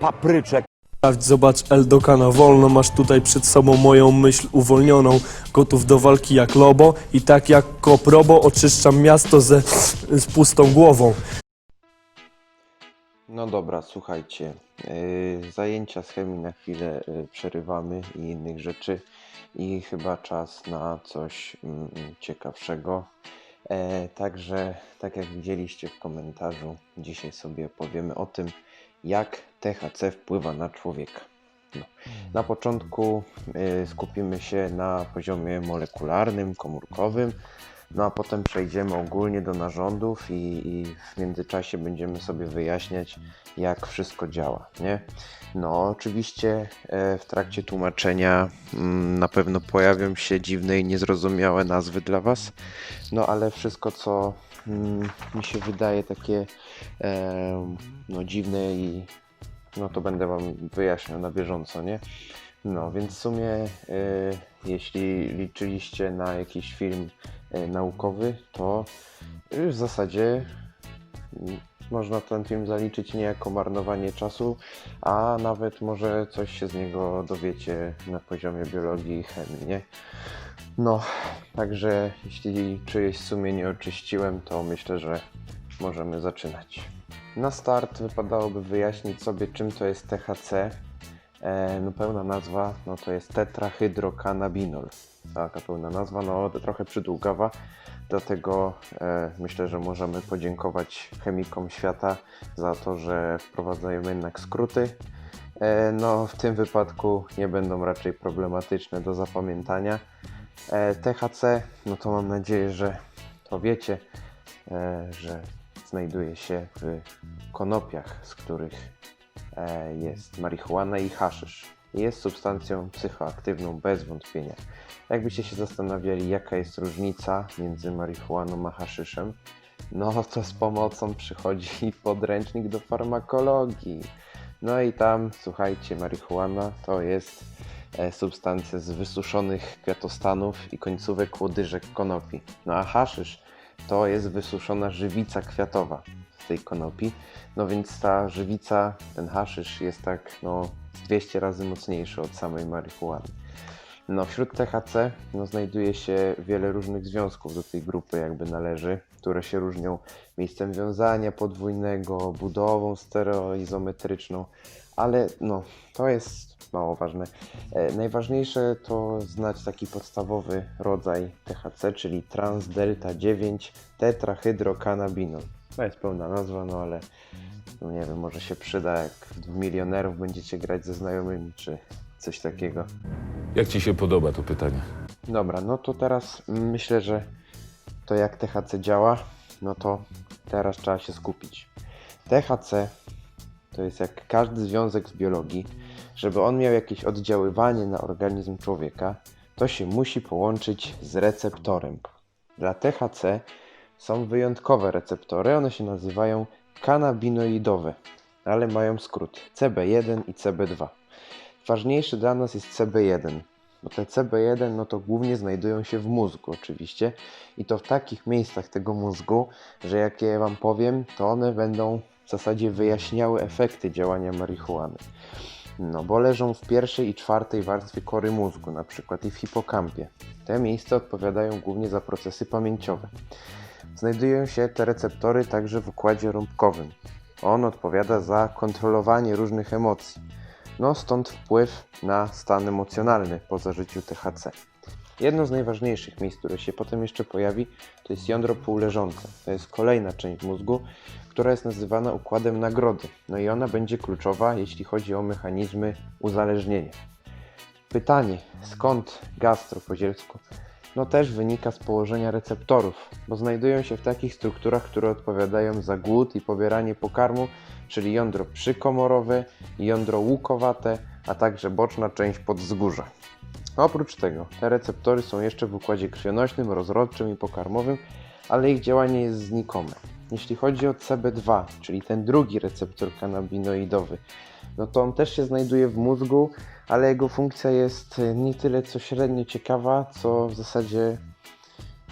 papryczek. Sprawdź, zobacz, Eldokana wolno, masz tutaj przed sobą moją myśl uwolnioną. Gotów do walki jak lobo i tak jak koprobo oczyszczam miasto ze, z pustą głową. No dobra, słuchajcie. Yy, zajęcia z chemii na chwilę yy, przerywamy i innych rzeczy. I chyba czas na coś mm, ciekawszego. E, także, tak jak widzieliście w komentarzu, dzisiaj sobie powiemy o tym, jak THC wpływa na człowieka. No. Na początku y, skupimy się na poziomie molekularnym, komórkowym, no a potem przejdziemy ogólnie do narządów i, i w międzyczasie będziemy sobie wyjaśniać, jak wszystko działa, nie? No, oczywiście e, w trakcie tłumaczenia mm, na pewno pojawią się dziwne i niezrozumiałe nazwy dla Was, no ale wszystko, co mm, mi się wydaje takie no, dziwne i no to będę Wam wyjaśniał na bieżąco, nie? No, więc w sumie, e, jeśli liczyliście na jakiś film e, naukowy, to w zasadzie mm, można ten film zaliczyć nie jako marnowanie czasu, a nawet może coś się z niego dowiecie na poziomie biologii i chemii, nie? No, także jeśli czyjeś sumienie oczyściłem, to myślę, że możemy zaczynać. Na start wypadałoby wyjaśnić sobie, czym to jest THC. E, no pełna nazwa no to jest tetrahydrokannabinol. Taka pełna nazwa, no trochę przydługawa, dlatego e, myślę, że możemy podziękować chemikom świata za to, że wprowadzają jednak skróty. E, no w tym wypadku nie będą raczej problematyczne do zapamiętania. E, THC, no to mam nadzieję, że to wiecie, e, że znajduje się w konopiach, z których e, jest marihuana i haszysz. Jest substancją psychoaktywną bez wątpienia. Jakbyście się zastanawiali, jaka jest różnica między marihuaną a haszyszem, no to z pomocą przychodzi podręcznik do farmakologii. No i tam, słuchajcie, marihuana to jest e, substancja z wysuszonych kwiatostanów i końcówek łodyżek konopi. No a haszysz to jest wysuszona żywica kwiatowa z tej konopi. No więc ta żywica, ten haszysz jest tak no, z 200 razy mocniejszy od samej marihuany. No, wśród THC no, znajduje się wiele różnych związków do tej grupy, jakby należy, które się różnią miejscem wiązania podwójnego, budową stereoizometryczną, ale no, to jest mało ważne. E, najważniejsze to znać taki podstawowy rodzaj THC, czyli transdelta 9 tetrahydrokannabinol. To jest pełna nazwa, no ale no nie wiem, może się przyda, jak w milionerów będziecie grać ze znajomymi, czy coś takiego. Jak ci się podoba to pytanie? Dobra, no to teraz myślę, że to jak THC działa, no to teraz trzeba się skupić. THC to jest jak każdy związek z biologii, żeby on miał jakieś oddziaływanie na organizm człowieka, to się musi połączyć z receptorem. Dla THC są wyjątkowe receptory, one się nazywają kanabinoidowe, ale mają skrót CB1 i CB2. Ważniejszy dla nas jest CB1, bo te CB1 no to głównie znajdują się w mózgu oczywiście i to w takich miejscach tego mózgu, że jak je Wam powiem, to one będą w zasadzie wyjaśniały efekty działania marihuany. No bo leżą w pierwszej i czwartej warstwie kory mózgu, na przykład i w hipokampie. Te miejsca odpowiadają głównie za procesy pamięciowe. Znajdują się te receptory także w układzie rąbkowym. On odpowiada za kontrolowanie różnych emocji. No stąd wpływ na stan emocjonalny po zażyciu THC. Jedno z najważniejszych miejsc, które się potem jeszcze pojawi, to jest jądro półleżące. To jest kolejna część mózgu, która jest nazywana układem nagrody. No i ona będzie kluczowa, jeśli chodzi o mechanizmy uzależnienia. Pytanie, skąd gastro po zielsku? No też wynika z położenia receptorów, bo znajdują się w takich strukturach, które odpowiadają za głód i pobieranie pokarmu, czyli jądro przykomorowe, jądro łukowate, a także boczna część podzgórza. Oprócz tego, te receptory są jeszcze w układzie krwionośnym, rozrodczym i pokarmowym, ale ich działanie jest znikome. Jeśli chodzi o CB2, czyli ten drugi receptor kanabinoidowy, no to on też się znajduje w mózgu, ale jego funkcja jest e, nie tyle co średnio ciekawa, co w zasadzie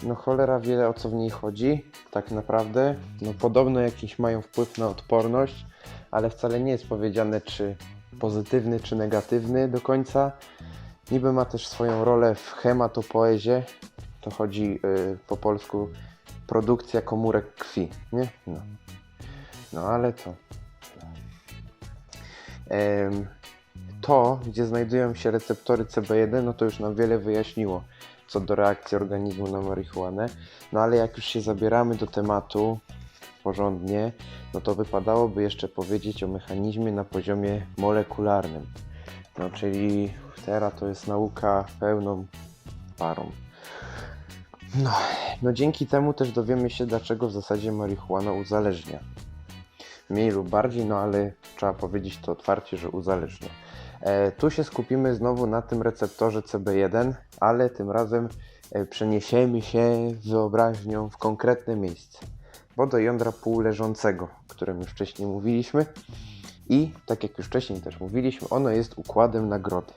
no cholera wie o co w niej chodzi, tak naprawdę. No podobno jakiś mają wpływ na odporność, ale wcale nie jest powiedziane, czy pozytywny, czy negatywny do końca. Niby ma też swoją rolę w hematopoezie. To chodzi y, po polsku produkcja komórek krwi, nie? No, no ale. Em, to, gdzie znajdują się receptory CB1, no to już nam wiele wyjaśniło co do reakcji organizmu na marihuanę. No ale jak już się zabieramy do tematu porządnie, no to wypadałoby jeszcze powiedzieć o mechanizmie na poziomie molekularnym. No czyli teraz to jest nauka pełną parą. No, no dzięki temu też dowiemy się, dlaczego w zasadzie marihuana uzależnia. Mniej lub bardziej, no ale trzeba powiedzieć to otwarcie, że uzależnia. E, tu się skupimy znowu na tym receptorze CB1, ale tym razem e, przeniesiemy się wyobraźnią w konkretne miejsce, bo do jądra półleżącego, o którym już wcześniej mówiliśmy. I tak jak już wcześniej też mówiliśmy, ono jest układem nagrody.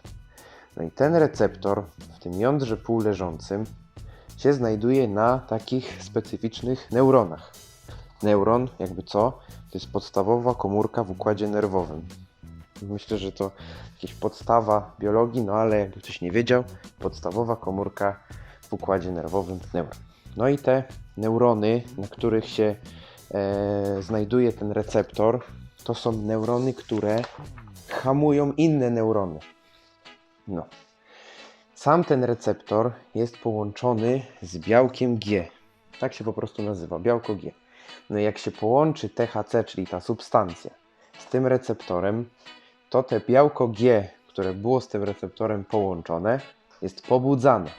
No i ten receptor w tym jądrze półleżącym się znajduje na takich specyficznych neuronach. Neuron, jakby co, to jest podstawowa komórka w układzie nerwowym. Myślę, że to jakaś podstawa biologii, no ale jakby ktoś nie wiedział, podstawowa komórka w układzie nerwowym neuron. No i te neurony, na których się e, znajduje ten receptor, to są neurony, które hamują inne neurony. No. Sam ten receptor jest połączony z białkiem G. Tak się po prostu nazywa, białko G. No jak się połączy THC, czyli ta substancja, z tym receptorem, to te białko G, które było z tym receptorem połączone, jest pobudzane.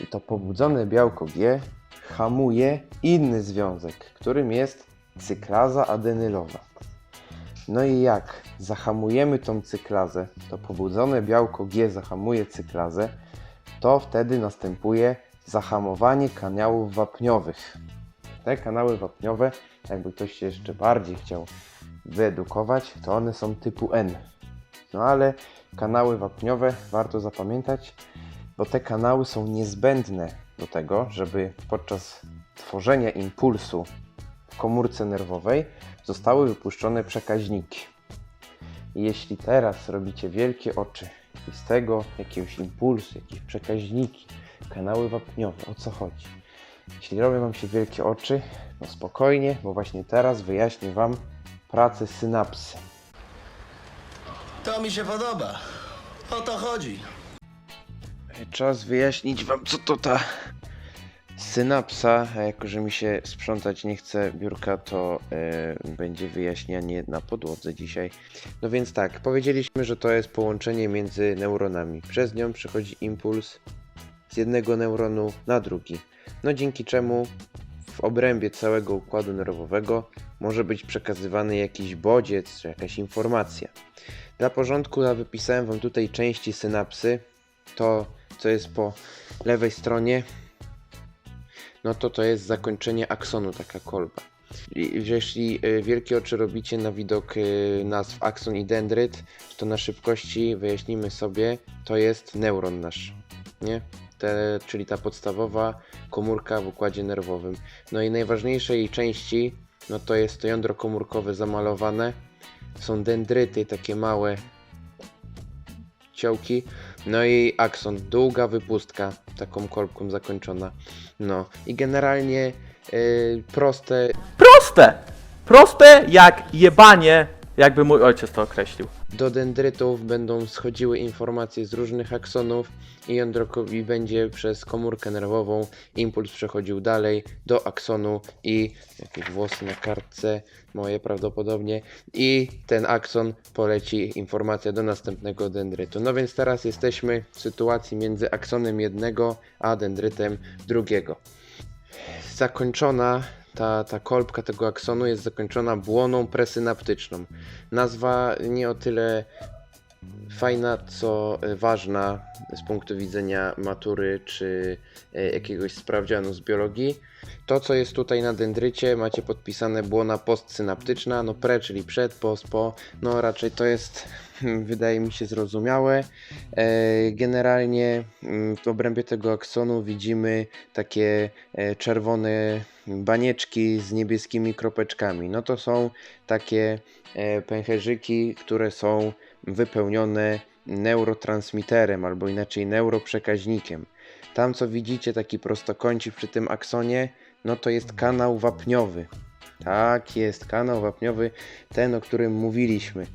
I to pobudzone białko G hamuje inny związek, którym jest cyklaza adenylowa. No i jak zahamujemy tą cyklazę, to pobudzone białko G zahamuje cyklazę, to wtedy następuje zahamowanie kanałów wapniowych. Te kanały wapniowe, jakby ktoś się jeszcze bardziej chciał wyedukować, to one są typu N. No ale kanały wapniowe warto zapamiętać, bo te kanały są niezbędne do tego, żeby podczas tworzenia impulsu w komórce nerwowej zostały wypuszczone przekaźniki. I jeśli teraz robicie wielkie oczy i z tego jakiegoś impulsu, jakieś przekaźniki, kanały wapniowe, o co chodzi? Jeśli robią Wam się wielkie oczy, no spokojnie, bo właśnie teraz wyjaśnię Wam pracę synapsy. To mi się podoba. O to chodzi. Czas wyjaśnić Wam, co to ta synapsa. A jako, że mi się sprzątać nie chce biurka, to e, będzie wyjaśnianie na podłodze dzisiaj. No więc tak, powiedzieliśmy, że to jest połączenie między neuronami. Przez nią przechodzi impuls z jednego neuronu na drugi. No dzięki czemu w obrębie całego układu nerwowego może być przekazywany jakiś bodziec czy jakaś informacja. Dla porządku ja wypisałem Wam tutaj części synapsy. To, co jest po lewej stronie, no to to jest zakończenie aksonu, taka kolba. Jeśli y, wielkie oczy robicie na widok y, nazw akson i dendryt, to na szybkości wyjaśnimy sobie, to jest neuron nasz, nie? Te, czyli ta podstawowa komórka w układzie nerwowym. No i najważniejsze jej części, no to jest to jądro komórkowe zamalowane, są dendryty, takie małe ciołki, no i akson, długa wypustka, taką kolbką zakończona. No i generalnie y, proste, Proste! Proste jak jebanie, jakby mój ojciec to określił. Do dendrytów będą schodziły informacje z różnych aksonów i jądro ko- i będzie przez komórkę nerwową impuls przechodził dalej do aksonu i jakieś włosy na kartce, moje prawdopodobnie, i ten akson poleci informacja do następnego dendrytu. No więc teraz jesteśmy w sytuacji między aksonem jednego a dendrytem drugiego. Zakończona ta, ta kolbka tego aksonu jest zakończona błoną presynaptyczną. Nazwa nie o tyle fajna, co e, ważna z punktu widzenia matury czy e, jakiegoś sprawdzianu z biologii. To, co jest tutaj na dendrycie, macie podpisane błona postsynaptyczna, no pre, czyli przed, post, po, no raczej to jest wydaje mi się zrozumiałe. E, Generalnie mm, w obrębie tego aksonu widzimy takie e, czerwone banieczki z niebieskimi kropeczkami. No to są takie e, pęcherzyki, które są wypełnione neurotransmiterem albo inaczej neuroprzekaźnikiem. Tam co widzicie, taki prostokącik przy tym aksonie, no to jest kanał wapniowy. Tak jest, kanał wapniowy, ten o którym mówiliśmy.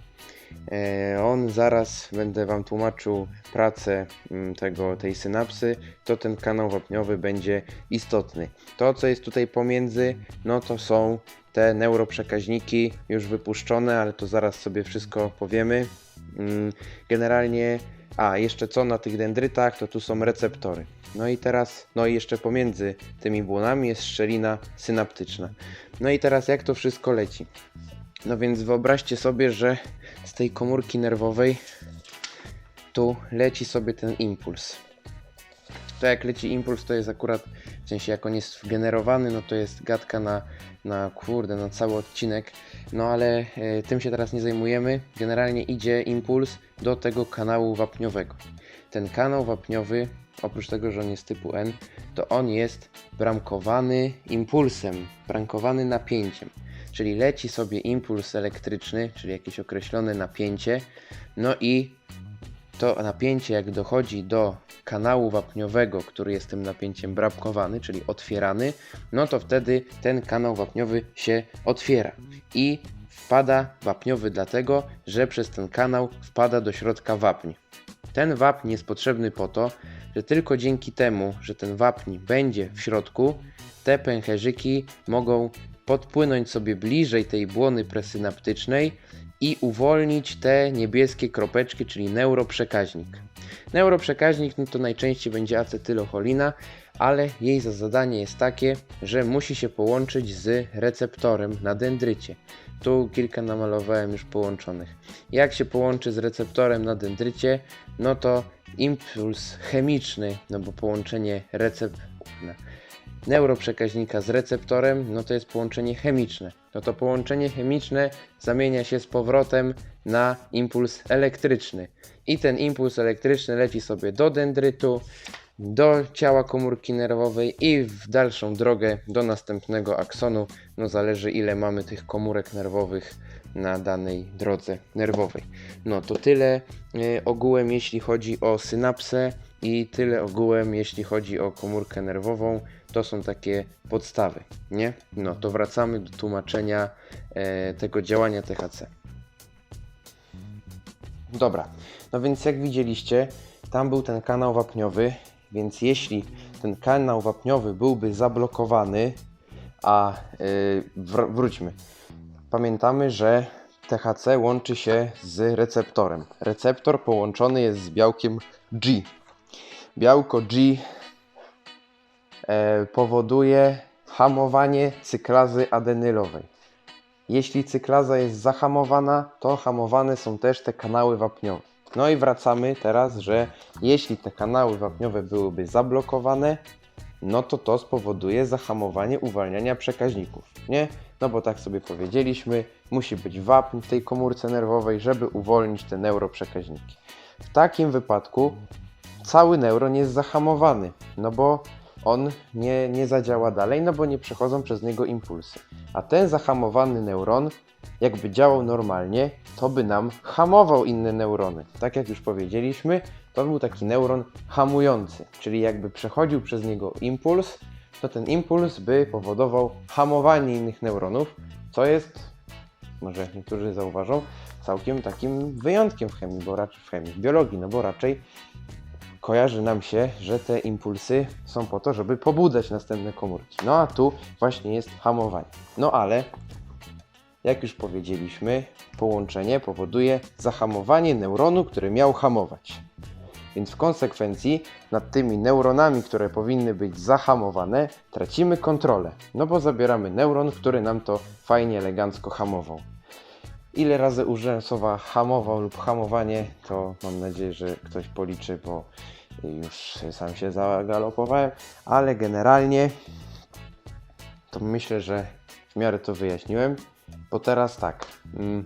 E, On zaraz będę Wam tłumaczył pracę mm, tego, tej synapsy, to ten kanał wapniowy będzie istotny. To, co jest tutaj pomiędzy, no to są te neuroprzekaźniki już wypuszczone, ale to zaraz sobie wszystko powiemy. Mm, Generalnie, a jeszcze co na tych dendrytach, to tu są receptory. No i teraz, no i jeszcze pomiędzy tymi błonami jest szczelina synaptyczna. No i teraz jak to wszystko leci? No więc wyobraźcie sobie, że z tej komórki nerwowej tu leci sobie ten impuls. To jak leci impuls, to jest akurat, w sensie jak on jest generowany, no to jest gadka na, na kurde, na cały odcinek. No ale e, tym się teraz nie zajmujemy. Generalnie idzie impuls do tego kanału wapniowego. Ten kanał wapniowy, oprócz tego, że on jest typu N, to on jest bramkowany impulsem, bramkowany napięciem. Czyli leci sobie impuls elektryczny, czyli jakieś określone napięcie, no i to napięcie jak dochodzi do kanału wapniowego, który jest tym napięciem bramkowany, czyli otwierany, no to wtedy ten kanał wapniowy się otwiera i wpada wapniowy dlatego, że przez ten kanał wpada do środka wapń. Ten wapń jest potrzebny po to, że tylko dzięki temu, że ten wapń będzie w środku, te pęcherzyki mogą podpłynąć sobie bliżej tej błony presynaptycznej i uwolnić te niebieskie kropeczki, czyli neuroprzekaźnik. Neuroprzekaźnik no to najczęściej będzie acetylocholina, ale jej za zadanie jest takie, że musi się połączyć z receptorem na dendrycie. Tu kilka namalowałem już połączonych. Jak się połączy z receptorem na dendrycie, no to impuls chemiczny, no bo połączenie recept neuroprzekaźnika z receptorem, no to jest połączenie chemiczne. No to połączenie chemiczne zamienia się z powrotem na impuls elektryczny. I ten impuls elektryczny leci sobie do dendrytu, do ciała komórki nerwowej i w dalszą drogę do następnego aksonu. No zależy ile mamy tych komórek nerwowych na danej drodze nerwowej. No to tyle y, ogółem jeśli chodzi o synapsę i tyle ogółem jeśli chodzi o komórkę nerwową. To są takie podstawy, nie? No to wracamy do tłumaczenia e, tego działania THC. Dobra, no więc jak widzieliście, tam był ten kanał wapniowy, więc jeśli ten kanał wapniowy byłby zablokowany, a yy, wr- wróćmy, pamiętamy, że THC łączy się z receptorem. Receptor połączony jest z białkiem G. Białko G e, powoduje hamowanie cyklazy adenylowej. Jeśli cyklaza jest zahamowana, to hamowane są też te kanały wapniowe. No i wracamy teraz, że jeśli te kanały wapniowe byłyby zablokowane, no to to spowoduje zahamowanie uwalniania przekaźników, nie? No bo tak sobie powiedzieliśmy, musi być wapń w tej komórce nerwowej, żeby uwolnić te neuroprzekaźniki. W takim wypadku cały neuron jest zahamowany, no bo on nie, nie zadziała dalej, no bo nie przechodzą przez niego impulsy. A ten zahamowany neuron, jakby działał normalnie, to by nam hamował inne neurony. Tak jak już powiedzieliśmy, to był taki neuron hamujący, czyli jakby przechodził przez niego impuls, to ten impuls by powodował hamowanie innych neuronów, co jest, może niektórzy zauważą, całkiem takim wyjątkiem w chemii, bo raczej w chemii, w biologii, no bo raczej kojarzy nam się, że te impulsy są po to, żeby pobudzać następne komórki. No a tu właśnie jest hamowanie. No ale, jak już powiedzieliśmy, połączenie powoduje zahamowanie neuronu, który miał hamować. Więc w konsekwencji nad tymi neuronami, które powinny być zahamowane, tracimy kontrolę. No bo zabieramy neuron, który nam to fajnie, elegancko hamował. Ile razy użyłem słowa hamował lub hamowanie, to mam nadzieję, że ktoś policzy, bo już sam się zagalopowałem, ale generalnie to myślę, że w miarę to wyjaśniłem, bo teraz tak, mm,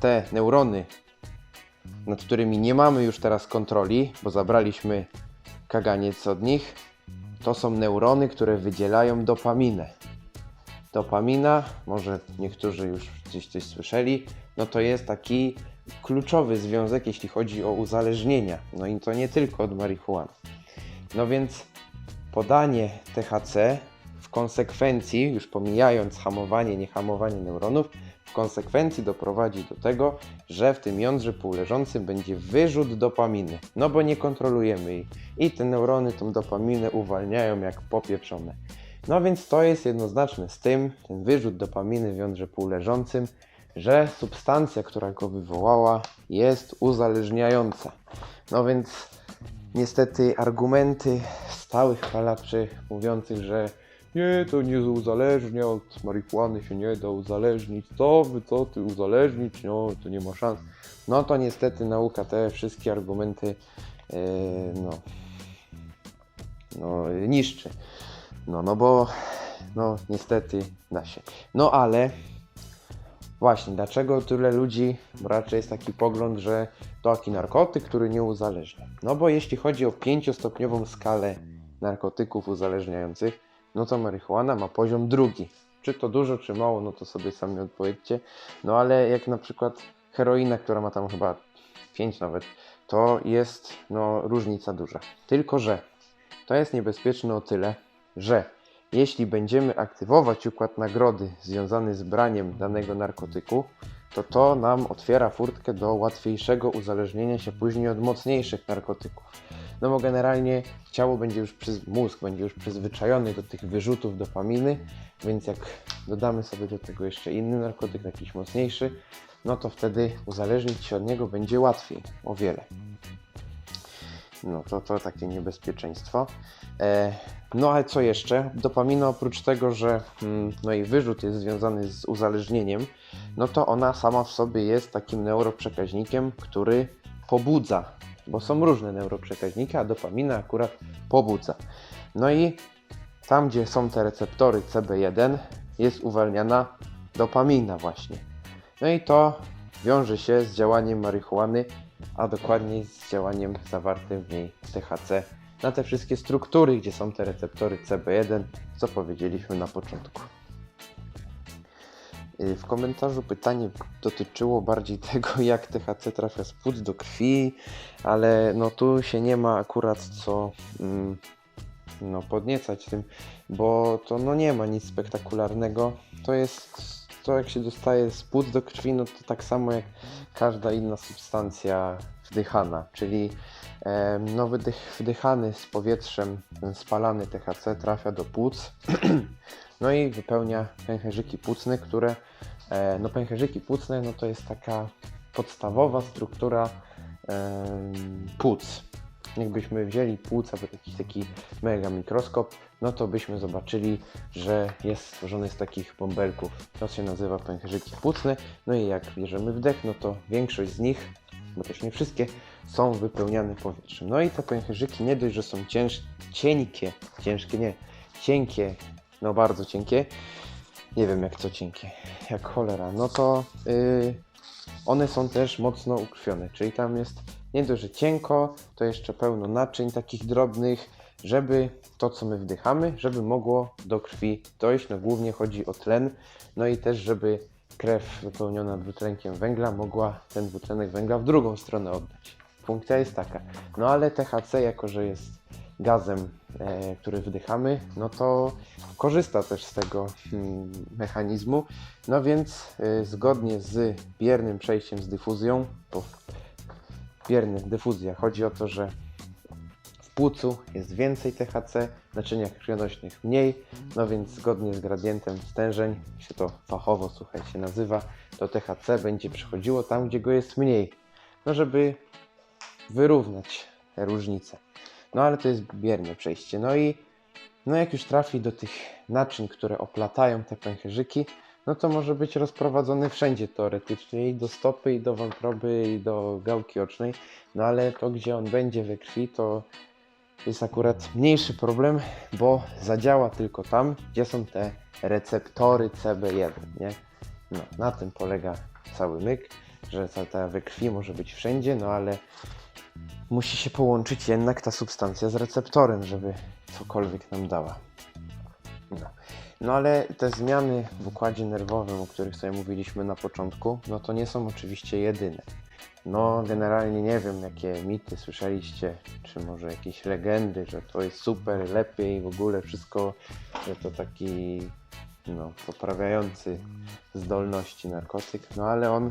te neurony nad którymi nie mamy już teraz kontroli, bo zabraliśmy kaganiec od nich, to są neurony, które wydzielają dopaminę. Dopamina, może niektórzy już gdzieś coś słyszeli, no to jest taki kluczowy związek, jeśli chodzi o uzależnienia. No i to nie tylko od marihuany. No więc podanie THC w konsekwencji, już pomijając hamowanie, niehamowanie neuronów, w konsekwencji doprowadzi do tego, że w tym jądrze półleżącym będzie wyrzut dopaminy, no bo nie kontrolujemy jej i te neurony tą dopaminę uwalniają jak popieprzone. No więc to jest jednoznaczne z tym, ten wyrzut dopaminy w jądrze półleżącym, że substancja, która go wywołała, jest uzależniająca. No więc niestety argumenty stałych palaczy mówiących, że nie, to nie uzależnia, od marihuany się nie da uzależnić, co wy, co ty uzależnić, no to nie ma szans. No to niestety nauka te wszystkie argumenty yy, no, no, niszczy. No, no bo no niestety da się. No ale właśnie, dlaczego tyle ludzi, raczej jest taki pogląd, że to taki narkotyk, który nie uzależnia. No bo jeśli chodzi o pięciostopniową skalę narkotyków uzależniających, no to marihuana ma poziom drugi. Czy to dużo, czy mało, no to sobie sami odpowiedzcie. No ale jak na przykład heroina, która ma tam chyba 5 nawet, to jest no różnica duża. Tylko, że to jest niebezpieczne o tyle, że jeśli będziemy aktywować układ nagrody związany z braniem danego narkotyku, to to nam otwiera furtkę do łatwiejszego uzależnienia się później od mocniejszych narkotyków. No bo generalnie ciało będzie już, przyz- mózg będzie już przyzwyczajony do tych wyrzutów dopaminy, więc jak dodamy sobie do tego jeszcze inny narkotyk, jakiś mocniejszy, no to wtedy uzależnić się od niego będzie łatwiej, o wiele. No to, to takie niebezpieczeństwo. E, no ale co jeszcze? Dopamina oprócz tego, że mm, no i wyrzut jest związany z uzależnieniem, no to ona sama w sobie jest takim neuroprzekaźnikiem, który pobudza, bo są różne neuroprzekaźniki, a dopamina akurat pobudza. No i tam, gdzie są te receptory CB1, jest uwalniana dopamina właśnie. No i to wiąże się z działaniem marihuany, a dokładniej z działaniem zawartym w niej THC na te wszystkie struktury, gdzie są te receptory CB1, co powiedzieliśmy na początku. Y, W komentarzu pytanie dotyczyło bardziej tego, jak THC trafia z płuc do krwi, ale no tu się nie ma akurat co mm, no, podniecać tym, bo to no nie ma nic spektakularnego. To jest to, jak się dostaje z płuc do krwi, no to tak samo jak każda inna substancja wdychana, czyli e, no, wydych, wdychany z powietrzem ten spalany THC trafia do płuc, no i wypełnia pęcherzyki płucne, które, e, no pęcherzyki płucne, no to jest taka podstawowa struktura em, płuc. Jakbyśmy wzięli płuca, to jakiś taki mega mikroskop, no to byśmy zobaczyli, że jest stworzony z takich bąbelków. To się nazywa pęcherzyki płucne. No i jak bierzemy wdech, no to większość z nich, bo też nie wszystkie, są wypełniane powietrzem. No i te pęcherzyki nie dość, że są cięż, cienkie, ciężkie nie, cienkie, no bardzo cienkie, nie wiem jak to cienkie, jak cholera, no to yy, one są też mocno ukrwione, czyli tam jest nie dość, że cienko, to jeszcze pełno naczyń takich drobnych, żeby to, co my wdychamy, żeby mogło do krwi dojść. No głównie chodzi o tlen, no i też, żeby krew wypełniona dwutlenkiem węgla mogła ten dwutlenek węgla w drugą stronę oddać. Funkcja jest taka. No ale THC, jako że jest gazem, e, który wdychamy, no to korzysta też z tego mm, mechanizmu. No więc e, zgodnie z biernym przejściem z dyfuzją, bo bierny, dyfuzja, chodzi o to, że w płucu jest więcej THC, w naczyniach krwionośnych mniej, no więc zgodnie z gradientem stężeń, się to fachowo, słuchajcie, nazywa, to THC będzie przychodziło tam, gdzie go jest mniej, no żeby wyrównać te różnice. No ale to jest bierne przejście. No i no jak już trafi do tych naczyń, które oplatają te pęcherzyki, no to może być rozprowadzony wszędzie teoretycznie i do stopy, i do wątroby, i do gałki ocznej. No ale to, gdzie on będzie we krwi, to jest akurat mniejszy problem, bo zadziała tylko tam, gdzie są te receptory CB1, nie? No, na tym polega cały myk. że ta, ta we krwi może być wszędzie, no ale musi się połączyć jednak ta substancja z receptorem, żeby cokolwiek nam dała. No. No ale te zmiany w układzie nerwowym, o których sobie mówiliśmy na początku, no to nie są oczywiście jedyne. No, generalnie nie wiem, jakie mity słyszeliście, czy może jakieś legendy, że to jest super, lepiej, w ogóle wszystko, że to taki, no, poprawiający zdolności narkotyk, no ale on,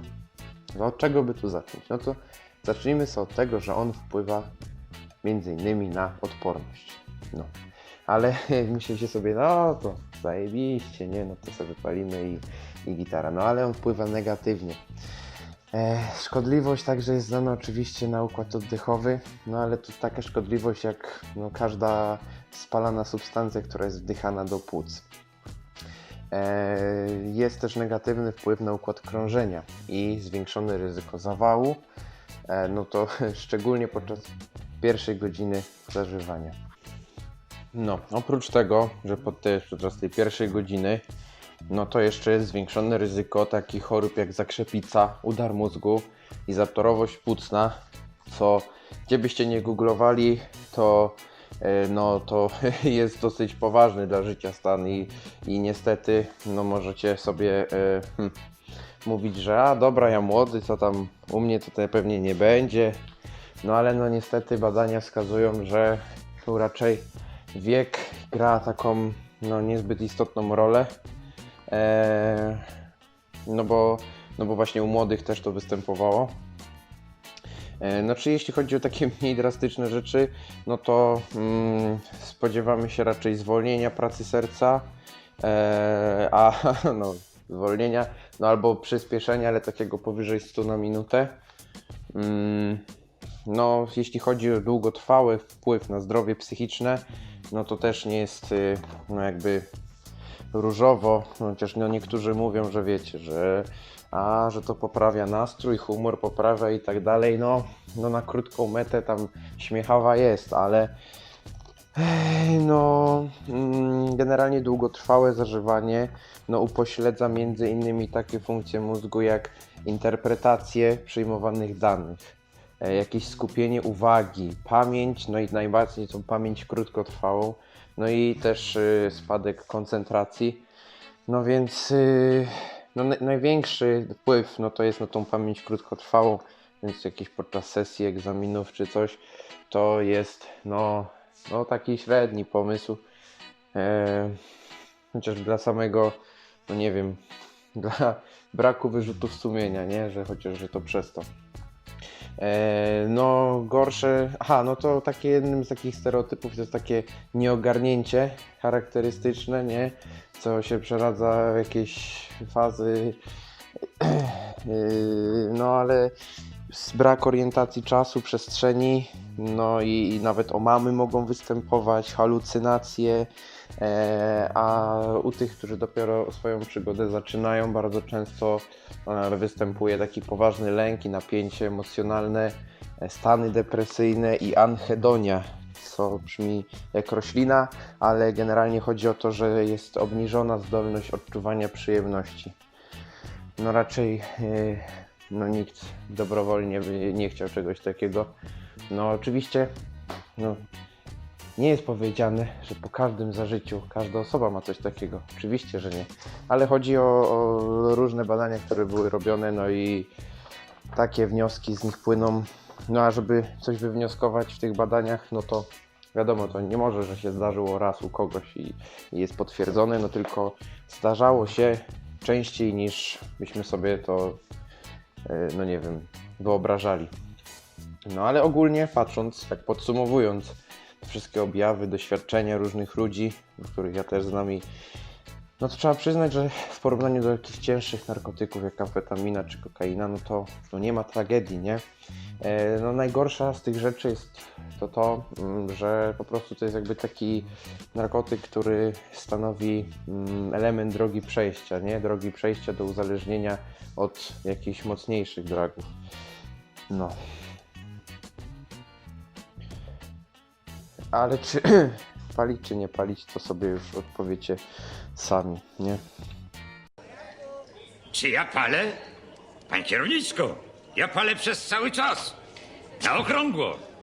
no od czego by tu zacząć? No to zacznijmy sobie od tego, że on wpływa między innymi na odporność, no. Ale myślicie sobie, no to zajebiście, nie, no to sobie wypalimy i, i gitara, no ale on wpływa negatywnie. E, szkodliwość także jest znana oczywiście na układ oddechowy, no ale to taka szkodliwość jak no, każda spalana substancja, która jest wdychana do płuc. E, jest też negatywny wpływ na układ krążenia i zwiększone ryzyko zawału, e, no to szczególnie podczas pierwszej godziny zażywania. No, oprócz tego, że podczas tej pierwszej godziny no to jeszcze jest zwiększone ryzyko takich chorób jak zakrzepica, udar mózgu i zaptorowość płucna, co gdzie byście nie googlowali, to e, no to jest dosyć poważny dla życia stan i, i niestety no możecie sobie e, hm, mówić, że a dobra, ja młody, co tam u mnie tutaj pewnie nie będzie. No ale no niestety badania wskazują, że tu raczej wiek gra taką no niezbyt istotną rolę. Eee, no, bo, no bo właśnie u młodych też to występowało. Eee, Znaczy, jeśli chodzi o takie mniej drastyczne rzeczy, no to mm, spodziewamy się raczej zwolnienia pracy serca, eee, a no, zwolnienia, no albo przyspieszenia, ale takiego powyżej 100 na minutę. Mm, no, jeśli chodzi o długotrwały wpływ na zdrowie psychiczne, no to też nie jest y, no jakby różowo, no chociaż no niektórzy mówią, że wiecie, że a, że to poprawia nastrój, humor poprawia i tak dalej, no, no na krótką metę tam śmiechawa jest, ale no mm, generalnie długotrwałe zażywanie no upośledza między innymi takie funkcje mózgu jak interpretację przyjmowanych danych, jakieś skupienie uwagi, pamięć, no i najbardziej tą pamięć krótkotrwałą, no i też y, spadek koncentracji. No więc y, no, na- największy wpływ no to jest na tą pamięć krótkotrwałą, więc jakieś podczas sesji egzaminów czy coś, to jest no, no taki średni pomysł. E, chociaż dla samego, no nie wiem, dla braku wyrzutów sumienia, nie? Że chociaż, że to przez to. E, no gorsze, aha, no to takie jednym z takich stereotypów jest takie nieogarnięcie charakterystyczne, nie? Co się przeradza w jakieś fazy, Yy, no ale brak orientacji czasu, przestrzeni, no i, i nawet omamy mogą występować, halucynacje, e, a u tych, którzy dopiero swoją przygodę zaczynają, bardzo często e, występuje taki poważny lęk i napięcie emocjonalne, e, stany depresyjne i anhedonia, co brzmi jak roślina, ale generalnie chodzi o to, że jest obniżona zdolność odczuwania przyjemności. No raczej no nikt dobrowolnie by nie chciał czegoś takiego. No oczywiście no, nie jest powiedziane, że po każdym zażyciu każda osoba ma coś takiego. Oczywiście, że nie. Ale chodzi o, o różne badania, które były robione, no i takie wnioski z nich płyną. No a żeby coś wywnioskować w tych badaniach, no to wiadomo, to nie może, że się zdarzyło raz u kogoś i, i jest potwierdzone, no tylko zdarzało się częściej niż byśmy sobie to, e, no nie wiem, wyobrażali. No ale ogólnie patrząc, tak podsumowując wszystkie objawy, doświadczenia różnych ludzi, których ja też znam i no to trzeba przyznać, że w porównaniu do jakichś cięższych narkotyków jak amfetamina czy kokaina, no to no nie ma tragedii, nie? E, No najgorsza z tych rzeczy jest to to, mm, że po prostu to jest jakby taki narkotyk, który stanowi mm, element drogi przejścia, nie? Drogi przejścia do uzależnienia od jakichś mocniejszych dragów. No. Ale czy palić czy nie palić, to sobie już odpowiecie sami, nie? Czy ja palę? Panie kierowniczko, ja palę przez cały czas. Na okrągło.